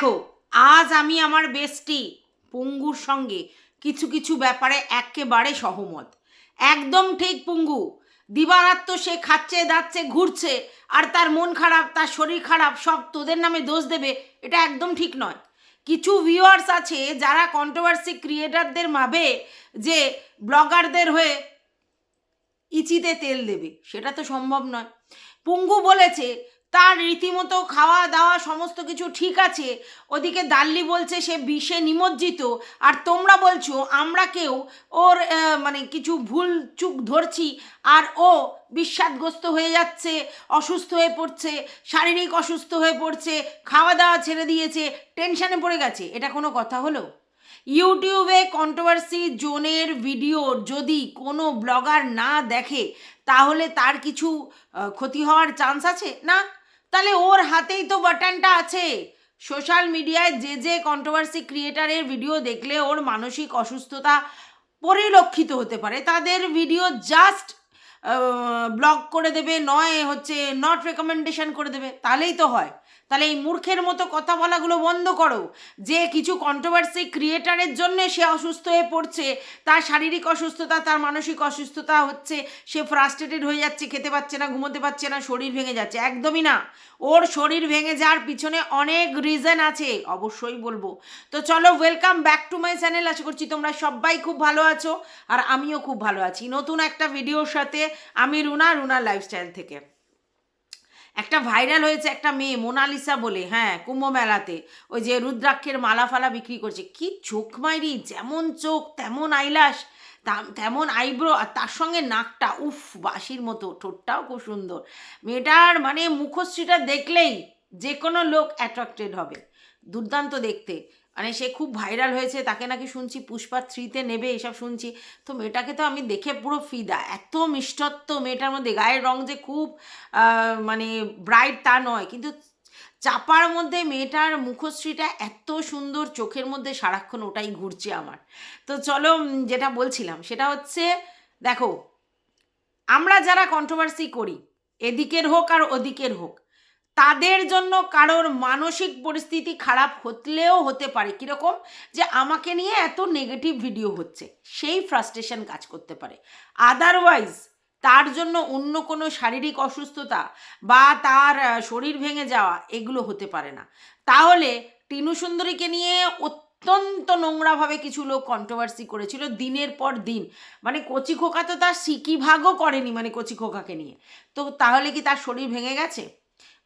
দেখো, আজ আমি আমার বেস্টি পুঙ্গুর সঙ্গে কিছু কিছু ব্যাপারে একেবারে সহমত। একদম ঠিক পুঙ্গু, দিবারাত্র সে খাচ্ছে, দাচ্ছে, ঘুরছে, আর তার মন খারাপ, তার শরীর খারাপ, সব তোদের নামে দোষ দেবে, এটা একদম ঠিক নয়। কিছু ভিউয়ার্স আছে যারা কন্ট্রোভার্সি ক্রিয়েটারদের ভাবে যে ব্লগারদের হয়ে ইচিতে তেল দেবে, সেটা তো সম্ভব নয়। পুঙ্গু বলেছে তার রীতিমতো খাওয়া দাওয়া সমস্ত কিছু ঠিক আছে। ওদিকে দাল্লি বলছে সে বিষে নিমজ্জিত। আর তোমরা বলছো, আমরা কেউ ওর মানে কিছু ভুল চুক ধরছি আর ও বিষাদগ্রস্ত হয়ে যাচ্ছে, অসুস্থ হয়ে পড়ছে, শারীরিক অসুস্থ হয়ে পড়ছে খাওয়া দাওয়া ছেড়ে দিয়েছে, টেনশানে পড়ে গেছে। এটা কোনো কথা হলো? ইউটিউবে কন্ট্রোভার্সি জোনের ভিডিও যদি কোনো ব্লগার না দেখে, তাহলে তার কিছু ক্ষতি হওয়ার চান্স আছে? না? তাহলে ওর হাতেই তো বাটনটা আছে। সোশ্যাল মিডিয়ায় যে যে কন্ট্রোভার্সি ক্রিয়েটারের ভিডিও দেখলে ওর মানসিক অসুস্থতা পরিলক্ষিত হতে পারে। তাদের ভিডিও জাস্ট ব্লক করে দেবে, নয় হচ্ছে নট রেকমেন্ডেশন করে দেবে, তাহলেই তো হয়। তাহলে এই মূর্খের মতো কথা বলাগুলো বন্ধ করো। যে কিছু কন্ট্রোভার্সি ক্রিয়েটারের জন্য সে অসুস্থ হয়ে পড়ছে, তার শারীরিক অসুস্থতা, তার মানসিক অসুস্থতা হচ্ছে, সে ফ্রাস্ট্রেটেড হয়ে যাচ্ছে, খেতে পাচ্ছে না, ঘুমোতে পারছে না, শরীর ভেঙে যাচ্ছে। একদমই না। ওর শরীর ভেঙে যাওয়ার পিছনে অনেক রিজন আছে, অবশ্যই বলব। তো চলো welcome back to my channel আশা করছি তোমরা সবাই খুব ভালো আছো, আর আমিও খুব ভালো আছি। নতুন একটা ভিডিওর সাথে আমি রুনা রুনা লাইফস্টাইল থেকে। একটা ভাইরাল হয়েছে একটা মেয়ে, মোনালিসা বলে হ্যাঁ কুম্ভ মেলাতে ওই যে রুদ্রাক্ষের মালা ফালা বিক্রি করছে। কি চোখ মাইরি? যেমন চোখ, তেমন আইলাস তেমন আইব্রো আর তার সঙ্গে নাকটা, উফ, বাঁশির মতো। ঠোঁটটাও খুব সুন্দর। মেয়েটার মানে মুখশ্রীটা দেখলেই যে কোনো লোক অ্যাট্রাক্টেড হবে। দুর্দান্ত দেখতে। মানে সে খুব ভাইরাল হয়েছে, তাকে নাকি শুনছি পুষ্পা থ্রিতে নেবে, এসব শুনছি। তো মেয়েটাকে তো আমি দেখে পুরো ফিদা, এত মিষ্টত্ব মেয়েটার মধ্যে, গায়ের রং যে খুব মানে ব্রাইট তা নয়। কিন্তু চাপার মধ্যে মেয়েটার মুখশ্রীটা এত সুন্দর, চোখের মধ্যে সারাক্ষণ ওটাই ঘুরছে আমার। তো চলো যেটা বলছিলাম, সেটা হচ্ছে, দেখো, আমরা যারা কন্ট্রোভার্সি করি, এদিকের হোক আর ওদিকের হোক তাদের জন্য কারোর মানসিক পরিস্থিতি খারাপ হতলেও হতে পারে। কীরকম? যে আমাকে নিয়ে এত নেগেটিভ ভিডিও হচ্ছে, সেই ফ্রাস্ট্রেশন কাজ করতে পারে। আদারওয়াইজ তার জন্য অন্য কোনো শারীরিক অসুস্থতা বা তার শরীর ভেঙে যাওয়া এগুলো হতে পারে না। তাহলে টিনু সুন্দরীকে নিয়ে অত্যন্ত নোংরাভাবে কিছু লোক কন্ট্রোভার্সি করেছিল দিনের পর দিন। মানে কচি খোকা তো তার সিকি ভাগও করেনি মানে কচি খোকাকে নিয়ে। তো তাহলে কি তার শরীর ভেঙে গেছে?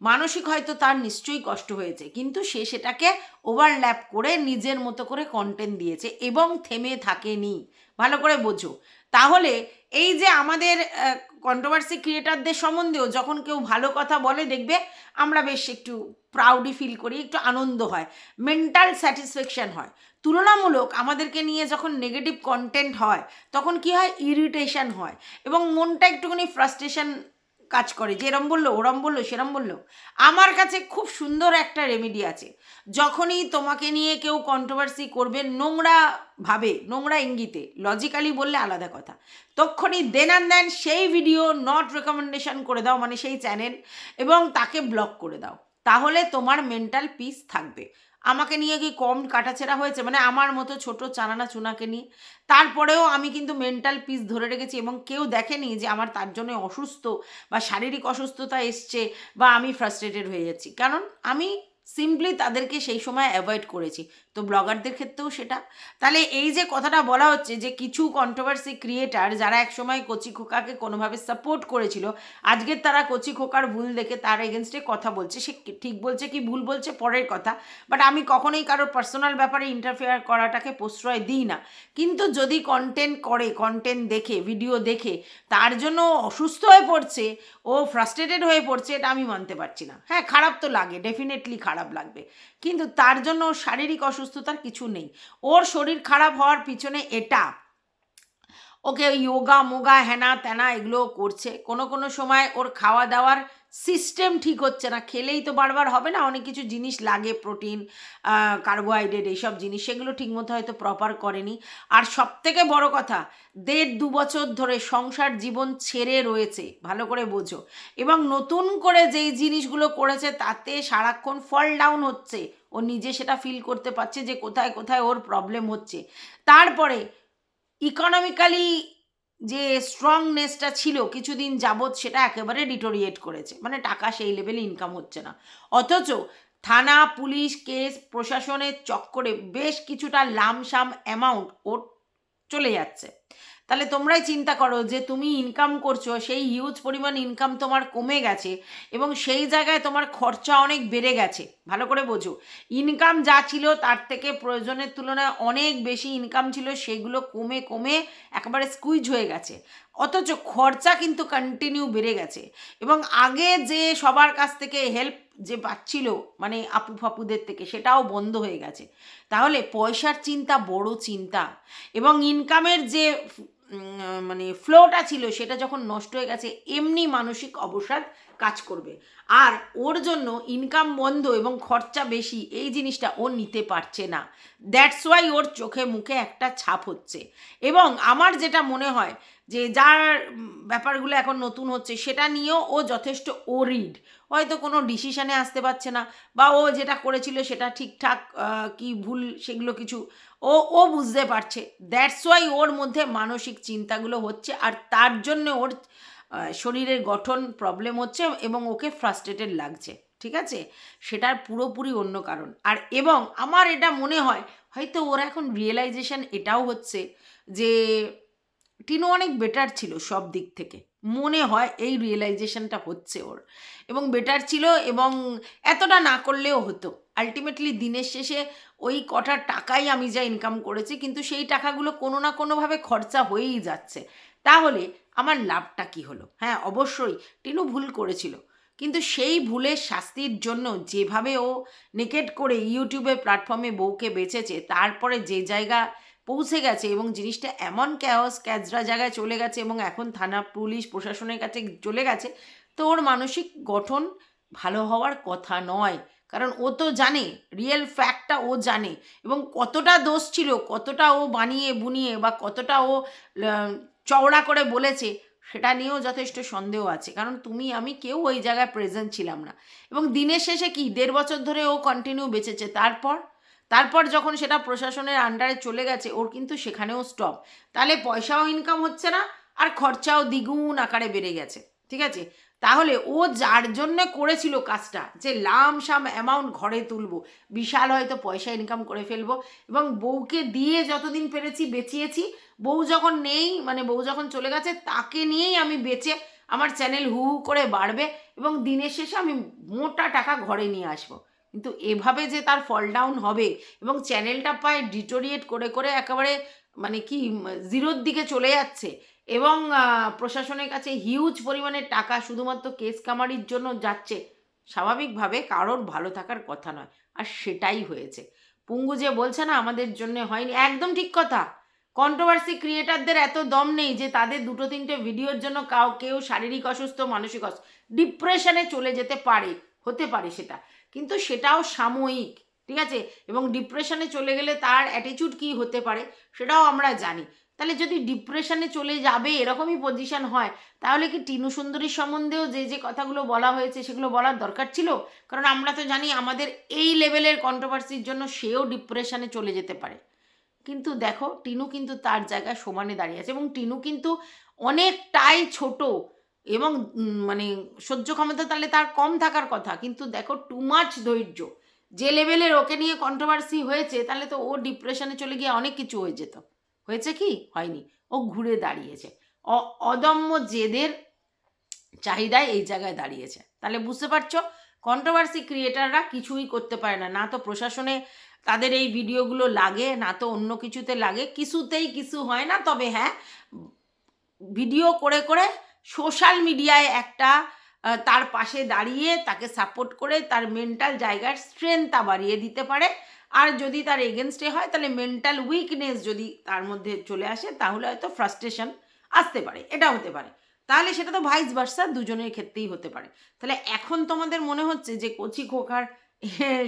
মানসিক হয়তো তার নিশ্চয়ই কষ্ট হয়েছে, কিন্তু সে সেটাকে ওভারল্যাপ করে নিজের মতো করে কন্টেন্ট দিয়েছে এবং থেমে থাকেনি। ভালো করে বোঝো। তাহলে এই যে আমাদের কন্ট্রোভার্সি ক্রিয়েটারদের সম্বন্ধেও যখন কেউ ভালো কথা বলে, দেখবে আমরা বেশ একটু প্রাউডি ফিল করি, একটু আনন্দ হয় মেন্টাল স্যাটিসফ্যাকশন হয়। তুলনামূলক আমাদেরকে নিয়ে যখন নেগেটিভ কন্টেন্ট হয়, তখন কি হয়? ইরিটেশন হয় এবং মনটা একটুখানি ফ্রাস্ট্রেশন কাজ করে, যেরম বলল, ওরম বলল, সেরম বলল। আমার কাছে খুব সুন্দর একটা রেমেডি আছে। যখনই তোমাকে নিয়ে কেউ কন্ট্রোভার্সি করবে, নোংরা ভাবে, নোংরা ইঙ্গিতে লজিক্যালি বললে আলাদা কথা। তখনই দেন অ্যান্ড দেন সেই ভিডিও নট রেকমেন্ডেশন করে দাও মানে সেই চ্যানেল এবং তাকে ব্লক করে দাও। তাহলে তোমার মেন্টাল পিস থাকবে। আমাকে নিয়ে কি কম কাটাছেড়া হয়েছে? মানে আমার মতো ছোট চানানা চুনাকে নিয়ে। তারপরেও আমি কিন্তু মেন্টাল পিস ধরে রেখেছি এবং কেউ দেখেনি যে আমার তার জন্য অসুস্থ বা শারীরিক অসুস্থতা এসছে বা আমি ফ্রাস্ট্রেটেড হয়ে যাচ্ছি। কারণ আমি সিম্পলি তাদেরকে সেই সময় অ্যাভয়েড করেছি। তো ব্লগারদের ক্ষেত্রেও সেটা। তাহলে এই যে কথাটা বলা হচ্ছে যে কিছু কন্ট্রোভার্সি ক্রিয়েটার যারা একসময় কচি খোকাকে কোনোভাবে সাপোর্ট করেছিল, আজকের তারা কচি খোকার ভুল দেখে তার এগেনস্টে কথা বলছে। সে ঠিক বলছে কি ভুল বলছে পরের কথা। বাট আমি কখনোই কারোর পার্সোনাল ব্যাপারে ইন্টারফেয়ার করাটাকে প্রশ্রয় দিই না। কিন্তু যদি কন্টেন্ট করে কন্টেন্ট দেখে ভিডিও দেখে, তার জন্য অসুস্থ হয়ে পড়ছে, ও ফ্রাস্ট্রেটেড হয়ে পড়ছে, এটা আমি মানতে পারছি না। হ্যাঁ খারাপ তো লাগে ডেফিনেটলি খারাপ লাগবে। কিন্তু তার জন্য শারীরিক শারীরিক অসুস্থতার কিছু নেই। ওর শরীর খারাপ হওয়ার পিছনে এটা। ওকে ইয়োগা, মোগা, হেনা, তেনা এগুলো করছে। কোনো কোনো সময় ওর খাওয়া দাওয়ার সিস্টেম ঠিক হচ্ছে না। খেলেই তো বারবার হবে না, অনেক কিছু জিনিস লাগে, প্রোটিন কার্বোহাইড্রেট এইসব জিনিস, সেগুলো ঠিকমতো হয়তো প্রপার করেনি। আর সব থেকে বড় কথা, দেড় দু বছর ধরে সংসার জীবন ছেড়ে রয়েছে, ভালো করে বোঝো। এবং নতুন করে যেই জিনিসগুলো করেছে, তাতে সারাক্ষণ ফল ডাউন হচ্ছে। ও নিজে সেটা ফিল করতে পারছে যে কোথায় কোথায় ওর প্রবলেম হচ্ছে। তারপরে ইকোনমিক্যালি যে স্ট্রংনেসটা ছিল কিছুদিন যাবৎ সেটা একেবারে ডিটোরিয়েট করেছে। মানে টাকা সেই লেভেলে ইনকাম হচ্ছে না। অথচ থানা, পুলিশ, কেস, প্রশাসনের চক্করে বেশ কিছুটা লামসাম অ্যামাউন্ট ওর চলে যাচ্ছে। তাহলে তোমরাই চিন্তা করো যে তুমি ইনকাম করছ, সেই হিউজ পরিমাণ ইনকাম তোমার কমে গেছে এবং সেই জায়গায় তোমার খরচা অনেক বেড়ে গেছে। ভালো করে বোঝো। ইনকাম যা ছিল তার থেকে প্রয়োজনের তুলনায় অনেক বেশি ইনকাম ছিল, সেগুলো কমে কমে একেবারে স্কুইজ হয়ে গেছে। অথচ খরচা কিন্তু কন্টিনিউ বেড়ে গেছে। এবং আগে যে সবার কাছ থেকে হেল্প যে পাচ্ছিল মানে আপু ফাপুদের থেকে, সেটাও বন্ধ হয়ে গেছে। তাহলে পয়সার চিন্তা বড় চিন্তা। এবং ইনকামের যে মানে ফ্লোটা ছিল, সেটা যখন নষ্ট হয়ে গেছে, এমনি মানসিক অবসাদ কাজ করবে। আর ওর জন্য ইনকাম বন্ধ এবং খরচা বেশি, এই জিনিসটা ও নিতে পারছে না। দ্যাটস ওয়াই ওর চোখে মুখে একটা ছাপ হচ্ছে। এবং আমার যেটা মনে হয় যে যার ব্যাপারগুলো এখন নতুন হচ্ছে, সেটা নিয়েও ও যথেষ্ট ওরিড হয়তো কোনো ডিসিশানে আসতে পারছে না, বা ও যেটা করেছিল সেটা ঠিকঠাক কি ভুল সেগুলো কিছু, ও ও বুঝতে পারছে। দ্যাটস ওয়াই ওর মধ্যে মানসিক চিন্তাগুলো হচ্ছে, আর তার জন্য ওর শরীরের গঠন প্রবলেম হচ্ছে এবং ওকে ফ্রাস্ট্রেটেড লাগছে, ঠিক আছে? সেটার পুরোপুরি অন্য কারণ। আর এবং আমার এটা মনে হয়, হয়তো ওর এখন রিয়েলাইজেশন এটাও হচ্ছে যে টিনু অনেক বেটার ছিল সব দিক থেকে। মনে হয় এই রিয়েলাইজেশনটা হচ্ছে ওর। এবং বেটার ছিল এবং এতটা না করলেও হতো। আলটিমেটলি দিনের শেষে ওই কটা টাকাই আমি যা ইনকাম করেছি, কিন্তু সেই টাকাগুলো কোনো না কোনোভাবে খরচা হয়েই যাচ্ছে। তাহলে আমার লাভটা কি হলো? হ্যাঁ অবশ্যই টিনু ভুল করেছিল। কিন্তু সেই ভুলের শাস্তির জন্য যেভাবে ও নেকেট করে ইউটিউবের প্ল্যাটফর্মে বউকে বেচেছে, তারপরে যে জায়গা পৌঁছে গেছে এবং জিনিসটা এমন ক্যাওস ক্যাজরা জায়গায় চলে গেছে এবং এখন থানা, পুলিশ, প্রশাসনের কাছে চলে গেছে, তো ওর মানসিক গঠন ভালো হওয়ার কথা নয়। কারণ ও তো জানে রিয়েল ফ্যাক্টটা ও জানে এবং কতটা দোষ ছিল, কতটা ও বানিয়ে বুনিয়ে বা কতটা ও চওড়া করে বলেছে, সেটা নিয়েও যথেষ্ট সন্দেহ আছে। কারণ তুমি, আমি কেউ ওই জায়গায় প্রেজেন্ট ছিলাম না। এবং দিনের শেষে কি, দেড় বছর ধরে ও কন্টিনিউ বেঁচেছে, তারপর? তারপর যখন সেটা প্রশাসনের আন্ডারে চলে গেছে, ওর কিন্তু সেখানেও স্টপ তাহলে পয়সাও ইনকাম হচ্ছে না, আর খরচাও দ্বিগুণ আকারে বেড়ে গেছে, ঠিক আছে? তাহলে ও যার জন্য করেছিল কাজটা, যে লাম সাম অ্যামাউন্ট ঘরে তুলবো, বিশাল হয়তো পয়সা ইনকাম করে ফেলব, এবং বউকে দিয়ে যতদিন পেরেছি বেচিয়েছি, বউ যখন নেই মানে বউ যখন চলে গেছে, তাকে নিয়েই আমি বেচে আমার চ্যানেল হু হু করে বাড়বে, এবং দিনের শেষে আমি মোটা টাকা ঘরে নিয়ে আসব। কিন্তু এভাবে যে তার ফল ডাউন হবে এবং চ্যানেলটা পায় ডিটোরিয়েট করে করে একেবারে মানে কি জিরোর দিকে চলে যাচ্ছে এবং প্রশাসনের কাছে হিউজ পরিমাণে টাকা শুধুমাত্র কেস কামারির জন্য যাচ্ছে, স্বাভাবিকভাবে কারোর ভালো থাকার কথা নয়। আর সেটাই হয়েছে। পুঙ্গু যে বলছে না আমাদের জন্য হয়নি, একদম ঠিক কথা। কন্ট্রোভার্সি ক্রিয়েটারদের এত দম নেই যে তাদের দুটো তিনটে ভিডিওর জন্য কাউ, কেউ শারীরিক অসুস্থ, মানসিক অসুস্থ ডিপ্রেশনে চলে যেতে পারে, হতে পারে সেটা। কিন্তু সেটাও সাময়িক, ঠিক আছে? এবং ডিপ্রেশনে চলে গেলে তার অ্যাটিটিউড কী হতে পারে সেটাও আমরা জানি। তাহলে যদি ডিপ্রেশনে চলে যাবে, এরকমই পজিশন হয়, তাহলে কি টিনু সুন্দরীর সম্বন্ধেও যে যে কথাগুলো বলা হয়েছে সেগুলো বলার দরকার ছিল? কারণ আমরা তো জানি আমাদের এই লেভেলের কন্ট্রোভার্সির জন্য সেও ডিপ্রেশনে চলে যেতে পারে। কিন্তু দেখো, টিনু কিন্তু তার জায়গায় সমানে দাঁড়িয়ে আছে এবং টিনু কিন্তু অনেকটাই ছোট। এবং মানে সহ্য ক্ষমতা তাহলে তার কম থাকার কথা। কিন্তু দেখো টু মাচ ধৈর্য। যে লেভেলের ওকে নিয়ে কন্ট্রোভার্সি হয়েছে, তাহলে তো ও ডিপ্রেশনে চলে গিয়ে অনেক কিছু হয়ে যেত। হয়েছে কি? হয়নি। ও ঘুরে দাঁড়িয়েছে। অদম্য জেদের চাহিদায় এই জায়গায় দাঁড়িয়েছে। তাহলে বুঝতে পারছ? কন্ট্রোভার্সি ক্রিয়েটাররা কিছুই করতে পারে না। না তো প্রশাসনে তাদের এই ভিডিওগুলো লাগে, না তো অন্য কিছুতে লাগে। কিছুতেই কিছু হয় না, তবে হ্যাঁ ভিডিও করে করে সোশ্যাল মিডিয়ায় একটা তার পাশে দাঁড়িয়ে তাকে সাপোর্ট করে তার মেন্টাল জায়গার স্ট্রেংথটা বাড়িয়ে দিতে পারে। আর যদি তার এগেনস্টে হয়, তাহলে মেন্টাল উইকনেস যদি তার মধ্যে চলে আসে, তাহলে হয়তো ফ্রাস্ট্রেশন আসতে পারে এটা হতে পারে। তাহলে সেটা তো ভাইস ভার্সা দুজনের ক্ষেত্রেই হতে পারে। তাহলে এখন তোমাদের মনে হচ্ছে যে কচি খোকার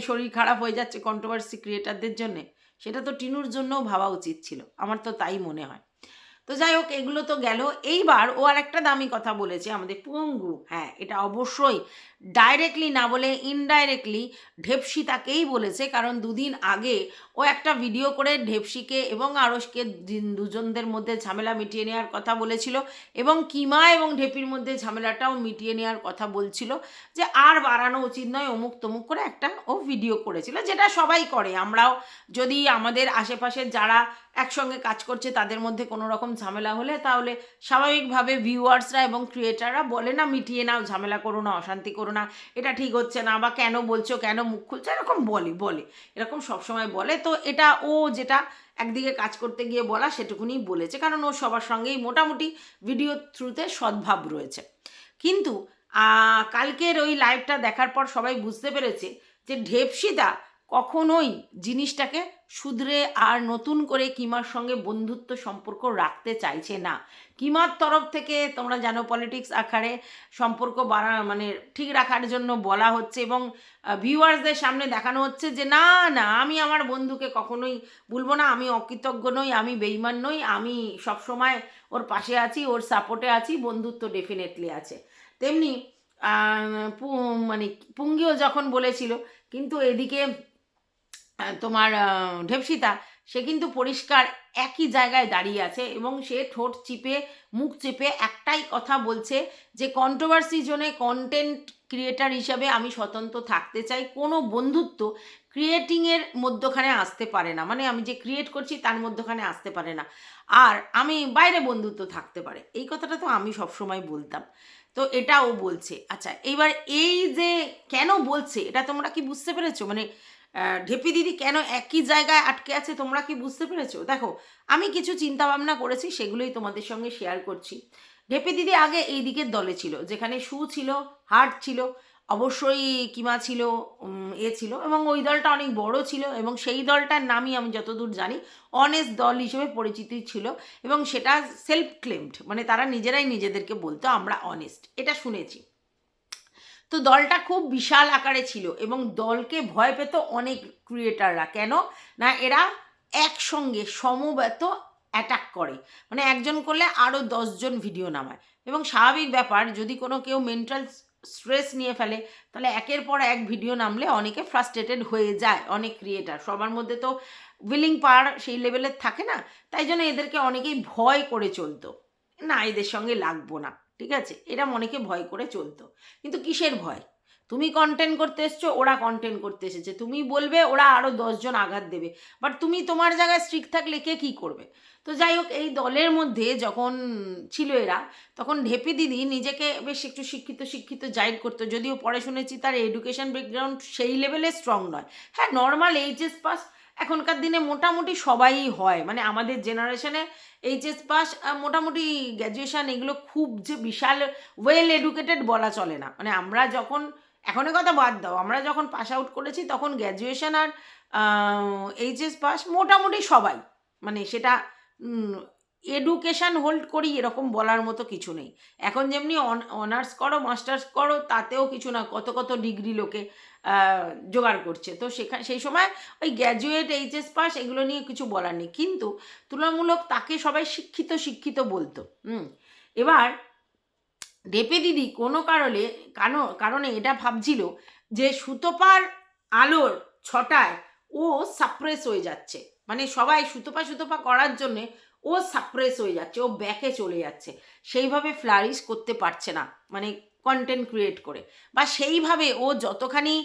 শরীর খারাপ হয়ে যাচ্ছে কন্ট্রোভার্সি ক্রিয়েটারদের জন্যে? সেটা তো টিনুর জন্যও ভাবা উচিত ছিল, আমার তো তাই মনে হয়। তো যাই হোক, এগুলো তো গেল। এইবার ও আর একটা দামি কথা বলেছে আমাদের পঙ্গু। হ্যাঁ এটা অবশ্যই ডাইরেক্টলি না বলে ইনডাইরেক্টলি ঢেপসি তাকেই বলেছে, কারণ দুদিন আগে ও একটা ভিডিও করে ঢেপসিকে এবং আরসকে দুজনদের মধ্যে ঝামেলা মিটিয়ে নেওয়ার কথা বলেছিল এবং কিমা এবং ঢেপির মধ্যে ঝামেলাটাও মিটিয়ে নেওয়ার কথা বলছিল যে আর বাড়ানো উচিত নয়, অমুক তমুক করে একটা ও ভিডিও করেছিল, যেটা সবাই করে। আমরাও যদি আমাদের আশেপাশের যারা একসঙ্গে কাজ করছে তাদের মধ্যে কোনো রকম ঝামেলা হলে তাহলে স্বাভাবিকভাবে ভিউয়ার্সরা এবং ক্রিয়েটাররা বলে, না, মিটিয়ে নাও, ঝামেলা করো না, অশান্তি করো না, এটা ঠিক হচ্ছে না বা কেন বলছো, কেন মুখ খুলছো, এরকম বলে বলে। এরকম সবসময় বলে। তো এটা ও যেটা একদিকে কাজ করতে গিয়ে বলা, সেটুকুনি বলেছে। কারণ ও সবার সঙ্গেই মোটামুটি ভিডিও থ্রুতে সদ্ভাব রয়েছে। কিন্তু কালকের ওই লাইভটা দেখার পর সবাই বুঝতে পেরেছে যে ঢেপসিদা কখনোই জিনিসটাকে শুধরে আর নতুন করে কিমার সঙ্গে বন্ধুত্ব সম্পর্ক রাখতে চাইছে না। কিমার তরফ থেকে তোমরা জানো পলিটিক্স আকারে সম্পর্ক বাড়া মানে ঠিক রাখার জন্য বলা হচ্ছে এবং ভিউয়ার্সদের সামনে দেখানো হচ্ছে যে না না, আমি আমার বন্ধুকে কখনোই বলব না, আমি অকৃতজ্ঞ নই, আমি বেইমান নই, আমি সবসময় ওর পাশে আছি, ওর সাপোর্টে আছি, বন্ধুত্ব ডেফিনেটলি আছে। তেমনি মানে পুঙ্গিও যখন বলেছিল, কিন্তু এদিকে তোমার ঢেপসিতা সে কিন্তু পরিষ্কার একই জায়গায় দাঁড়িয়ে আছে এবং সে ঠোঁট চিপে, মুখ চেপে একটাই কথা বলছে যে কন্ট্রোভার্সি জোনে কন্টেন্ট ক্রিয়েটার হিসাবে আমি স্বতন্ত্র থাকতে চাই। কোনো বন্ধুত্ব ক্রিয়েটিংয়ের মধ্যখানে আসতে পারে না। মানে আমি যে ক্রিয়েট করছি তার মধ্যখানে আসতে পারে না। আর আমি বাইরে বন্ধুত্ব থাকতে পারে। এই কথাটা তো আমি সবসময় বলতাম। তো এটা ও বলছে। আচ্ছা এইবার এই যে কেন বলছে, এটা তোমরা কি বুঝতে পেরেছ? মানে ঢেপি দিদি কেন একই জায়গায় আটকে আছে তোমরা কি বুঝতে পেরেছ? দেখো, আমি কিছু চিন্তা ভাবনা করেছি, সেগুলোই তোমাদের সঙ্গে শেয়ার করছি। ঢেপি দিদি আগে এই দিকের দলে ছিল, যেখানে সু ছিল, হার্ট ছিল, অবশ্যই কিমা ছিল এ ছিল, এবং ওই দলটা অনেক বড় ছিল, এবং সেই দলটার নামই আমি যতদূর জানি অনেস্ট দল হিসেবে পরিচিত ছিল, এবং সেটা সেলফ ক্লেমড মানে তারা নিজেরাই নিজেদেরকে বলতো, আমরা অনেস্ট এটা শুনেছি। তো দলটা খুব বিশাল আকারে ছিল এবং দলকে ভয় পেত অনেক ক্রিয়েটাররা। কেন? না, এরা একসঙ্গে সমবেত অ্যাটাক করে। মানে একজন করলে আরও দশজন ভিডিও নামায়। এবং স্বাভাবিক ব্যাপার, যদি কোনো কেউ মেন্টাল স্ট্রেস নিয়ে ফেলে, তাহলে একের পর এক ভিডিও নামলে অনেকে ফ্রাস্ট্রেটেড হয়ে যায় অনেক ক্রিয়েটার সবার মধ্যে তো উইলিং পাওয়ার সেই লেভেলের থাকে না? তাই জন্য এদেরকে অনেকেই ভয় করে চলতো। না, এদের সঙ্গে লাগবো না। ঠিক আছে? এরা অনেকে ভয় করে চলতো। কিন্তু কিসের ভয়? তুমি কন্টেন্ট করতে এসছো, ওরা কন্টেন্ট করতে এসেছে। তুমি বলবে, ওরা আরও দশজন আঘাত দেবে। বাট তুমি তোমার জায়গায় স্ট্রিক্ট থাকলে কে কী করবে? তো যাই হোক, এই দলের মধ্যে যখন ছিল এরা, তখন ঢেপি দিদি নিজেকে বেশ একটু শিক্ষিত শিক্ষিত জাইড করতো। যদিও পরে শুনেছি তার এডুকেশন ব্যাকগ্রাউন্ড সেই লেভেলে স্ট্রং নয়। হ্যাঁ নর্মাল এইচএস পাস এখনকার দিনে মোটামুটি সবাই হয়। মানে আমাদের জেনারেশনে এইচএস পাস মোটামুটি গ্র্যাজুয়েশন এগুলো খুব যে বিশাল ওয়েল এডুকেটেড বলা চলে না। মানে আমরা যখন, এখনের কথা বাদ দাও, আমরা যখন পাস আউট করেছি তখন গ্র্যাজুয়েশন আর এইচএস পাস মোটামুটি সবাই। মানে সেটা এডুকেশন হোল্ড করি এরকম বলার মতো কিছু নেই। এখন যেমনি অনার্স করো মাস্টার্স করো, তাতেও কিছু না, কত কত ডিগ্রি লোকে জোগাড় করছে। তো সেখানে, সেই সময় ওই গ্র্যাজুয়েট এইচএস পাস এগুলো নিয়ে কিছু বলার নেই। কিন্তু তুলনামূলক তাকে সবাই শিক্ষিত শিক্ষিত বলতো। হুম, এবার ডেপে দিদি কোনো কারণে কারণ কারণে এটা ভাবছিল যে সুতোপার আলোর ছটায় ও সাপ্রেস হয়ে যাচ্ছে। মানে সবাই সুতোপা সুতোপা করার জন্যে ও সাপ্রেস হয়ে যাচ্ছে, ও ব্যাকে চলে যাচ্ছে। সেইভাবে ফ্লারিশ করতে পারছে না। মানে কন্টেন্ট ক্রিয়েট করে। বা সেইভাবে ও যতখানি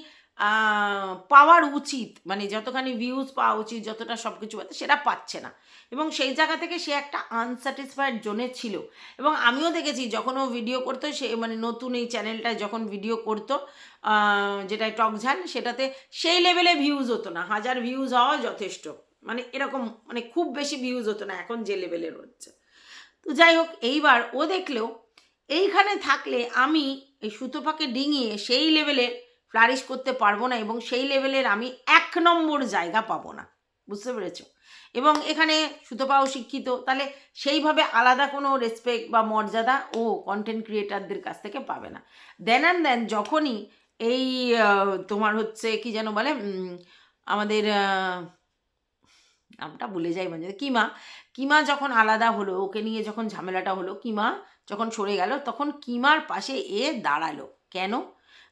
পাওয়ার উচিত মানে যতখানি ভিউজ পাওয়া উচিত, যতটা সব কিছু সেটা পাচ্ছে না। এবং সেই জায়গা থেকে সে একটা আনস্যাটিসফাইড জোনে ছিল। এবং আমিও দেখেছি, যখন ও ভিডিও করতো, সে মানে নতুন এই চ্যানেলটায় যখন ভিডিও করতো যেটায় টকঝাল সেটাতে সেই লেভেলে ভিউজ হতো না। হাজার ভিউজ হওয়া যথেষ্ট। মানে এরকম মানে খুব বেশি ভিউজ হতো না, এখন যে লেভেলের হচ্ছে। তো যাই হোক, এইবার ও দেখলেও এইখানে থাকলে আমি এই সুতোপাকে ডিঙিয়ে সেই লেভেলের ফ্লারিশ করতে পারব না এবং সেই লেভেলের আমি এক নম্বর জায়গা পাবো না। বুঝতে পেরেছ? এবং এখানে সুতপাও শিক্ষিত। তাহলে সেইভাবে আলাদা কোনো রেসপেক্ট বা মর্যাদা ও কন্টেন্ট ক্রিয়েটারদের কাছ থেকে পাবে না। দেন অ্যান্ড দেন যখনই এই তোমার হচ্ছে কি যেন বলে আমাদের নামটা ভুলে যাই মানে কিমা কিমা যখন আলাদা হলো, ওকে নিয়ে যখন ঝামেলাটা হলো, কিমা যখন সরে গেল, তখন কিমার পাশে এ দাঁড়াল। কেন?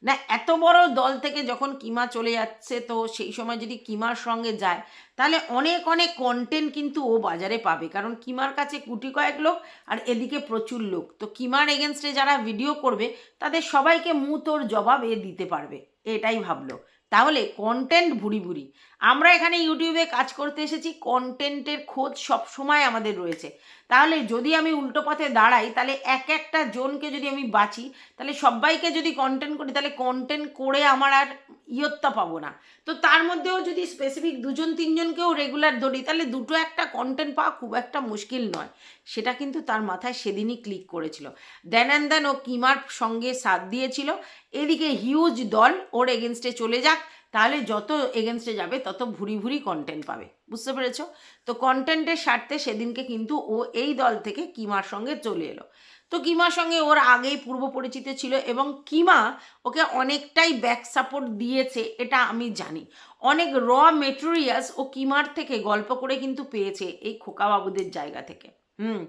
না, এত বড় দল থেকে যখন কিমা চলে যাচ্ছে, তো সেই সময় যদি কিমার সঙ্গে যায়, তাহলে অনেক অনেক কন্টেন্ট কিন্তু ও বাজারে পাবে। কারণ কিমার কাছে কুটি কয়েক লোক আর এদিকে প্রচুর লোক। তো কিমার এগেনস্টে যারা ভিডিও করবে, তাদের সবাইকে মুতোর জবাব এ দিতে পারবে। এটাই ভাবলো। তাহলে কন্টেন্ট ভুরি ভুরি। আমরা এখানে ইউটিউবে কাজ করতে এসেছি। কন্টেন্টের খোঁজ সব সময় আমাদের রয়েছে। তাহলে যদি আমি উল্টো পথে দাঁড়াই, তাহলে এক একটা জনকে যদি আমি বাঁচি, তাহলে সবাইকে যদি কন্টেন্ট করি, তাহলে কন্টেন্ট করে আমার আর ইয়ত্তা পাবো না। তো তার মধ্যেও যদি স্পেসিফিক দুজন, তিনজনকেও রেগুলার ধরি, তাহলে দুটো একটা কন্টেন্ট পাওয়া খুব একটা মুশকিল নয়। সেটা কিন্তু তার মাথায় সেদিনই ক্লিক করেছিল। দেন অ্যান্ড দেন ও কিমার সঙ্গে সাথ দিয়েছিল। এদিকে হিউজ দল ওর এগেনস্টে চলে যাক। তাহলে যত এগেনস্টে যাবে, তত ভুরি ভুরি কন্টেন্ট পাবে। বুঝতে পেরেছ? তো কন্টেন্টের স্বার্থে সেদিনকে কিন্তু ও এই দল থেকে কিমার সঙ্গে চলে এলো। তো কিমার সঙ্গে ওর আগেই পূর্ব পরিচিত ছিল এবং কিমা ওকে অনেকটাই ব্যাক সাপোর্ট দিয়েছে, এটা আমি জানি। অনেক র মেটেরিয়ালস ও কিমার থেকে গল্প করে কিন্তু পেয়েছে এই খোকাবাবুদের জায়গা থেকে। হুম,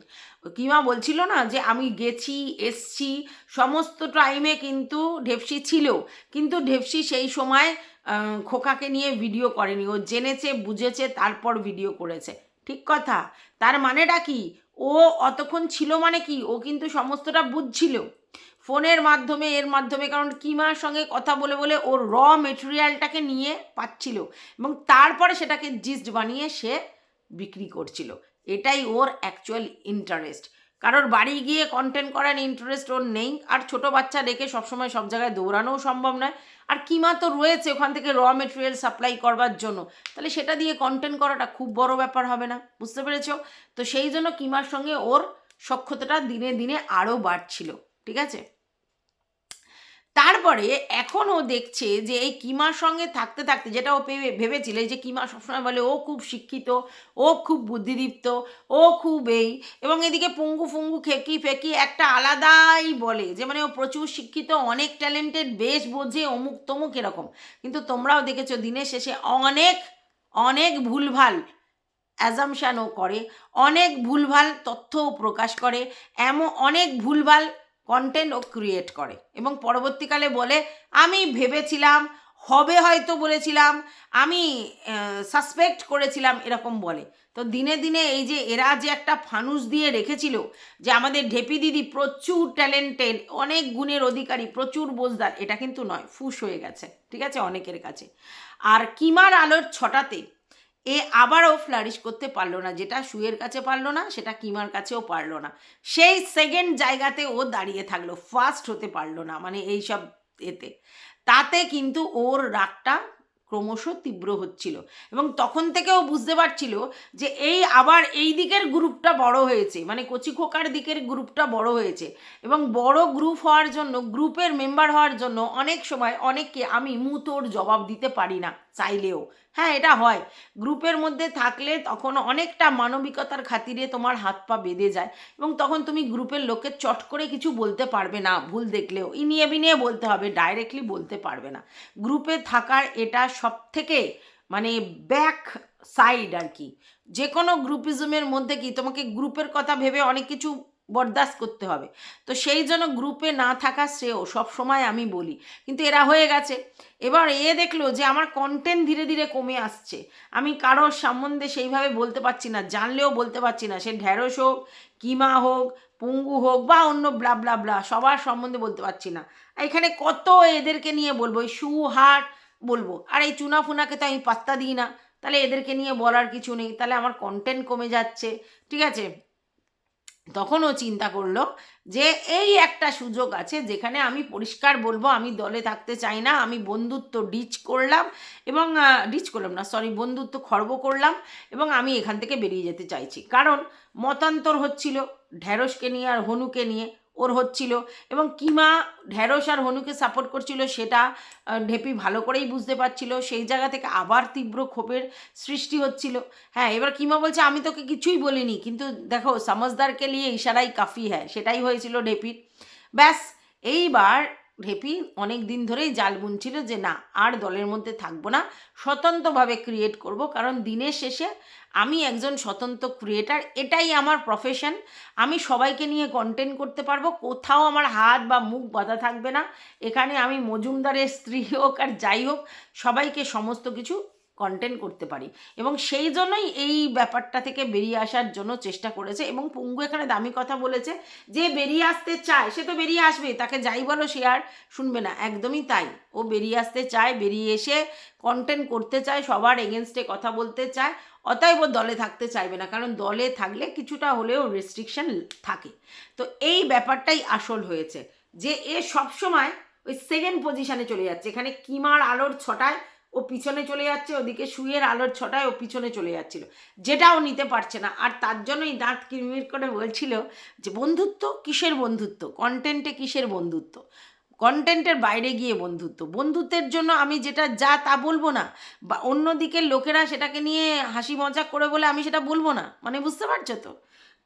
কিমা বলছিল না যে আমি গেছি, এসছি, সমস্ত টাইমে কিন্তু ঢেপসি ছিল। কিন্তু ঢেপসি সেই সময় খোকাকে নিয়ে ভিডিও করেনি। ও জেনেছে, বুঝেছে, তারপর ভিডিও করেছে। ঠিক কথা? তার মানেটা কি? ও অতক্ষণ ছিল মানে কি? ও কিন্তু সমস্তটা বুঝছিল। ফোনের মাধ্যমে, এর মাধ্যমে, কারণ কিমার সঙ্গে কথা বলে বলে ওর র মেটেরিয়ালটাকে নিয়ে পাচ্ছিল এবং তারপরে সেটাকে জিস্ট বানিয়ে সে বিক্রি করছিল। এটাই ওর অ্যাকচুয়াল ইন্টারেস্ট কারোর বাড়ি গিয়ে কন্টেন্ট করার ইন্টারেস্ট ওর নেই, আর ছোট বাচ্চা রেখে সবসময় সব জায়গায় দৌড়ানোও সম্ভব নয়। আর কিমা তো রয়েছে ওখান থেকে র মেটেরিয়াল সাপ্লাই করবার জন্য? তাহলে সেটা দিয়ে কন্টেন্ট করাটা খুব বড় ব্যাপার হবে না, বুঝতে পেরেছ? তো সেই জন্য কিমার সঙ্গে ওর সক্ষতাটা দিনে দিনে আরও বাড়ছিল, ঠিক আছে? তারপরে এখন ও দেখছে যে এই কিমার সঙ্গে থাকতে থাকতে যেটা ও ভেবে- ভেবেছিল যে কিমা সবসময় বলে, ও খুব শিক্ষিত, ও খুব বুদ্ধিদীপ্ত, ও খুব এই এবং এদিকে পুঙ্গু ফুঙ্গু খেকি ফেকি একটা আলাদাই বলে যে মানে ও প্রচুর শিক্ষিত, অনেক ট্যালেন্টেড বেশ বোঝে, অমুক তমুক এরকম। কিন্তু তোমরাও দেখেছ দিনের শেষে অনেক অনেক ভুলভাল অ্যাজামশানও করে, অনেক ভুলভাল তথ্যও প্রকাশ করে, এমন অনেক ভুলভাল কন্টেন্ট ও ক্রিয়েট করে। এবং পরবর্তীকালে বলে, আমি ভেবেছিলাম, হবে হয়তো বলেছিলাম, আমি সাসপেক্ট করেছিলাম, এরকম বলে। তো দিনে দিনে এই যে এরা যে একটা ফানুস দিয়ে রেখেছিল, যে আমাদের ঢেপি দিদি প্রচুর ট্যালেন্টেড অনেক গুণের অধিকারী, প্রচুর বোঝদার, এটা কিন্তু নয়, ফুস হয়ে গেছে, ঠিক আছে, অনেকের কাছে। আর কিমার আলোর ছটাতে এ আবারও ফ্লারিশ করতে পারল না। যেটা শুয়ের কাছে পারল না, সেটা কিমার কাছেও পারল না। সেই সেকেন্ড জায়গাতে ও দাঁড়িয়ে থাকল ফার্স্ট হতে পারল না মানে এই সব এতে। তাতে কিন্তু ওর রাগটা ক্রমশ তীব্র হচ্ছিল এবং তখন থেকে ও বুঝতে পারছিল যে এই আবার এই দিকের গ্রুপটা বড় হয়েছে মানে কচি খোকার দিকের গ্রুপটা বড় হয়েছে এবং বড় গ্রুপ হওয়ার জন্য, গ্রুপের মেম্বার হওয়ার জন্য অনেক সময় অনেককে আমি মুতোর জবাব দিতে পারি না। চাইলেও। হ্যাঁ এটা হয়। গ্রুপের মধ্যে থাকলে তখন অনেকটা মানবিকতার খাতিরে তোমার হাত পা বেঁধে যায় এবং তখন তুমি গ্রুপের লোকের চট করে কিছু বলতে পারবে না, ভুল দেখলেও। ইনিয়ে বিনিয়ে বলতে হবে ডাইরেক্টলি বলতে পারবে না। গ্রুপে থাকার এটা সব থেকে মানে ব্যাক সাইড আর কি। যে কোনো গ্রুপিজমের মধ্যে কি তোমাকে গ্রুপের কথা ভেবে অনেক কিছু বরদাস্ত করতে হবে। তো সেই জন্য গ্রুপে না থাকা শ্রেয় সব সময় আমি বলি। কিন্তু এরা হয়ে গেছে। এবার এ দেখল যে আমার কন্টেন্ট ধীরে ধীরে কমে আসছে। আমি কারোর সম্বন্ধে সেইভাবে বলতে পারছি না, জানলেও বলতে পারছি না। সে ঢ্যাঁড়স হোক, কিমা হোক, পুঙ্গু হোক বা অন্য ব্লা ব্লা ব্লা সবার সম্বন্ধে বলতে পারছি না। এখানে কত এদেরকে নিয়ে বলব? এই শু হাট বলব। আর এই চুনা ফুনাকে তো আমি পাত্তা দিই না। তাহলে এদেরকে নিয়ে বলার কিছু নেই। তাহলে আমার কন্টেন্ট কমে যাচ্ছে। ঠিক আছে? তখন ও চিন্তা করল যে এই একটা সুযোগ আছে যেখানে আমি পরিষ্কার বলব, আমি দলে থাকতে চাই না, আমি বন্ধুত্ব ডিচ করলাম এবং ডিচ করলাম না সরি বন্ধুত্ব খর্ব করলাম এবং আমি এখান থেকে বেরিয়ে যেতে চাইছি। কারণ মতান্তর হচ্ছিল ঢ্যাঁড়সকে নিয়ে আর হনুকে নিয়ে। ওর হচ্ছিল এবং কিমা ঢ্যাঁড়স আর হনুকে সাপোর্ট করছিল সেটা ঢেপি ভালো করেই বুঝতে পারছিল। সেই জায়গা থেকে আবার তীব্র ক্ষোভের সৃষ্টি হচ্ছিল। হ্যাঁ এবার কিমা বলছে, আমি তোকে কিছুই বলিনি, কিন্তু দেখো সমজদারকে নিয়ে ইশারাই কাফি হ্যাঁ সেটাই হয়েছিল ঢেপির। ব্যাস, এইবার ঢেপি অনেক দিন ধরেই জাল বুনছিল যে না, আর দলের মধ্যে থাকব না। স্বতন্ত্রভাবে ক্রিয়েট করব, কারণ দিনের শেষে আমি একজন স্বতন্ত্র ক্রিয়েটার এটাই আমার প্রফেশন আমি সবাইকে নিয়ে কন্টেন্ট করতে পারব, কোথাও আমার হাত বা মুখ বাঁধা থাকবে না। এখানে আমি মজুমদারের স্ত্রী হোক আর যাই হোক, সবাইকে সমস্ত কিছু কন্টেন্ট করতে পারি। এবং সেই জন্যই এই ব্যাপারটা থেকে বেরিয়ে আসার জন্য চেষ্টা করেছে এবং পঙ্গু এখানে দামি কথা বলেছে যে বেরিয়ে আসতে চায়, সে তো বেরিয়ে আসবে, তাকে যাই বলো সে আর শুনবে না। একদমই তাই। ও বেরিয়ে আসতে চায়, বেরিয়ে এসে কন্টেন্ট করতে চায়, সবার এগেনস্টে কথা বলতে চায়, অতএব দলে থাকতে চাইবে না। কারণ দলে থাকলে কিছুটা হলেও রেস্ট্রিকশন থাকে। তো এই ব্যাপারটাই আসল হয়েছে যে এ সবসময় ওই সেকেন্ড পজিশানে চলে যাচ্ছে। এখানে কিমার আলোর ছটায় ও পিছনে চলে যাচ্ছে, ওদিকে শুয়ের আলোর ছটায় ও পিছনে চলে যাচ্ছিল। যেটাও নিতে পারছে না। আর তার জন্যই দাঁত কিরমির করে বলছিল যে, বন্ধুত্ব কিসের বন্ধুত্ব? কন্টেন্টে কিসের বন্ধুত্ব? কন্টেন্টের বাইরে গিয়ে বন্ধুত্ব। বন্ধুত্বের জন্য আমি যেটা যা তা বলব না। বা অন্য দিকের লোকেরা সেটাকে নিয়ে হাসি মজা করে বলে আমি সেটা বলব না। মানে বুঝতে পারছ তো?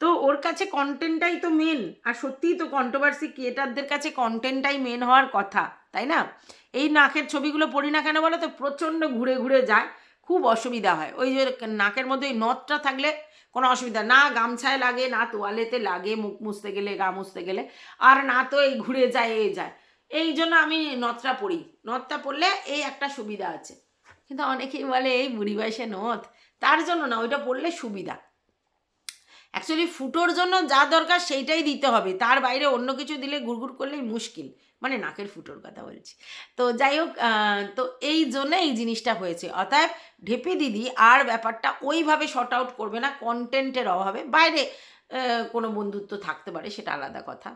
তো ওর কাছে কন্টেন্টটাই তো মেন আর সত্যিই তো কন্ট্রোভার্সি ক্রিয়েটারদের কাছে কন্টেন্টটাই মেন হওয়ার কথা, তাই না? এই নাকের ছবিগুলো পড়ি না কেন বলো তো? প্রচণ্ড ঘুরে ঘুরে যায়, খুব অসুবিধা হয়। ওই যে নাকের মধ্যে ওই নথটা থাকলে কোনো অসুবিধা না, গামছায় লাগে, না তোয়ালেতে লাগে, মুখ মুছতে গেলে, গা মুছতে গেলে, আর না তো এই ঘুরে যায়, এ যায়। এই জন্য আমি নথটা পড়ি। নথটা পড়লে এই একটা সুবিধা আছে। কিন্তু অনেকেই বলে, এই বুড়ি বয়সে নথ তার জন্য না, ওইটা পড়লে সুবিধা। অ্যাকচুয়ালি ফুটোর জন্য যা দরকার সেইটাই দিতে হবে। তার বাইরে অন্য কিছু দিলে গুড়গুড় করলেই মুশকিল। মানে নাকের ফুটোর কথা বলছি। তো যাই হোক তো এই জন্য এই জিনিসটা হয়েছে। অতএব ঢেপে দিদি, আর ব্যাপারটা ওইভাবে শর্ট আউট করবে না কন্টেন্টের অভাবে। বাইরে কোনো বন্ধুত্ব থাকতে পারে, সেটা আলাদা কথা।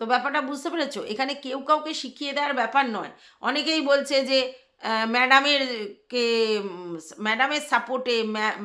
তো ব্যাপারটা বুঝতে পেরেছ? এখানে কেউ কাউকে শিখিয়ে দেওয়ার ব্যাপার নয়। অনেকেই বলছে যে ম্যাডামের কে ম্যাডামের সাপোর্টে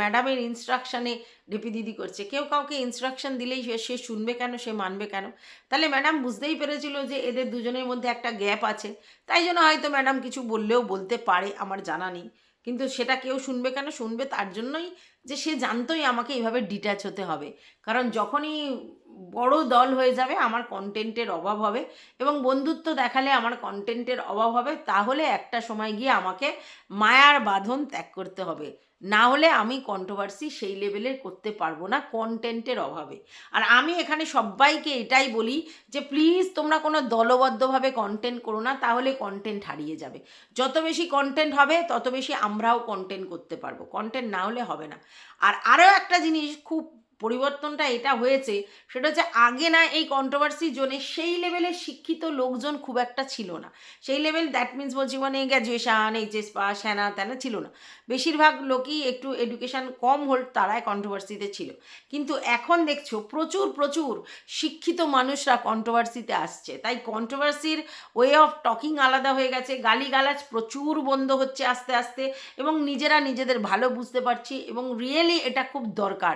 ম্যাডামের ইনস্ট্রাকশানে ঢেপি দিদি করছে। কেউ কাউকে ইনস্ট্রাকশন দিলেই সে- শুনবে কেন, সে মানবে কেন? তাহলে ম্যাডাম বুঝতেই পেরেছিল যে এদের দুজনের মধ্যে একটা গ্যাপ আছে। তাই জন্য হয়তো ম্যাডাম কিছু বললেও বলতে পারে, আমার জানা নেই। কিন্তু সেটা কেউ শুনবে কেন? শুনবে তার জন্যই যে সে জানতোই আমাকে এইভাবে ডিট্যাচ হতে হবে। কারণ যখনই বড় দল হয়ে যাবে, আমার কন্টেন্টের অভাব হবে এবং বন্ধুত্ব দেখালে আমার কন্টেন্টের অভাব হবে, তাহলে একটা সময় গিয়ে আমাকে মায়ার বাঁধন ত্যাগ করতে হবে। না হলে আমি কন্ট্রোভার্সি সেই লেভেলের করতে পারব না কন্টেন্টের অভাবে। আর আমি এখানে সবাইকে এটাই বলি যে প্লিজ তোমরা কোনো দলবদ্ধভাবে কন্টেন্ট করো না, তাহলে কন্টেন্ট হারিয়ে যাবে। যত বেশি কন্টেন্ট হবে, তত বেশি আমরাও কন্টেন্ট করতে পারব। কন্টেন্ট না হলে হবে না। আর আরও একটা জিনিস খুব পরিবর্তনটা এটা হয়েছে, সেটা হচ্ছে আগে না এই কন্ট্রোভার্সি জোনে সেই লেভেলের শিক্ষিত লোকজন খুব একটা ছিল না। সেই লেভেল দ্যাট মিন্স বলছি মানে গ্র্যাজুয়েশান এইচএস পাস হ্যানা ত্যানা ছিল না। বেশিরভাগ লোকই একটু এডুকেশান কম হল, তারাই কন্ট্রোভার্সিতে ছিল। কিন্তু এখন দেখছ, প্রচুর প্রচুর শিক্ষিত মানুষরা কন্ট্রোভার্সিতে আসছে। তাই কন্ট্রোভার্সির ওয়ে অফ টকিং আলাদা হয়ে গেছে, গালিগালাজ প্রচুর বন্ধ হচ্ছে আস্তে আস্তে এবং নিজেরা নিজেদের ভালো বুঝতে পারছি এবং রিয়েলি এটা খুব দরকার।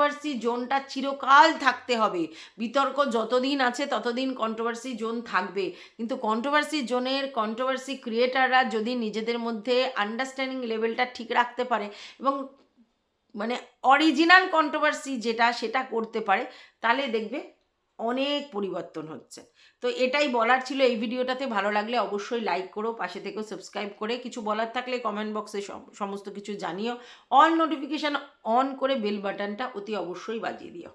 কন্ট্রোভার্সি জোনটা চিরকাল থাকতে হবে। বিতর্ক যতদিন আছে ততদিন কন্ট্রোভার্সি জোন থাকবে। কিন্তু কন্ট্রোভার্সি জোনের কন্ট্রোভার্সি ক্রিয়েটাররা যদি নিজেদের মধ্যে আন্ডারস্ট্যান্ডিং লেভেলটা ঠিক রাখতে পারে এবং মানে অরিজিনাল কন্ট্রোভার্সি যেটা সেটা করতে পারে, তাহলে দেখবে অনেক পরিবর্তন হচ্ছে। তো এটাই বলার ছিল এই ভিডিওটাতে। ভালো লাগলে অবশ্যই লাইক করো, পাশে থেকেও সাবস্ক্রাইব করে। কিছু বলার থাকলে কমেন্ট বক্সে সমস্ত কিছু জানিও। অল নোটিফিকেশান অন করে বেল বাটনটা অতি অবশ্যই বাজিয়ে দিও।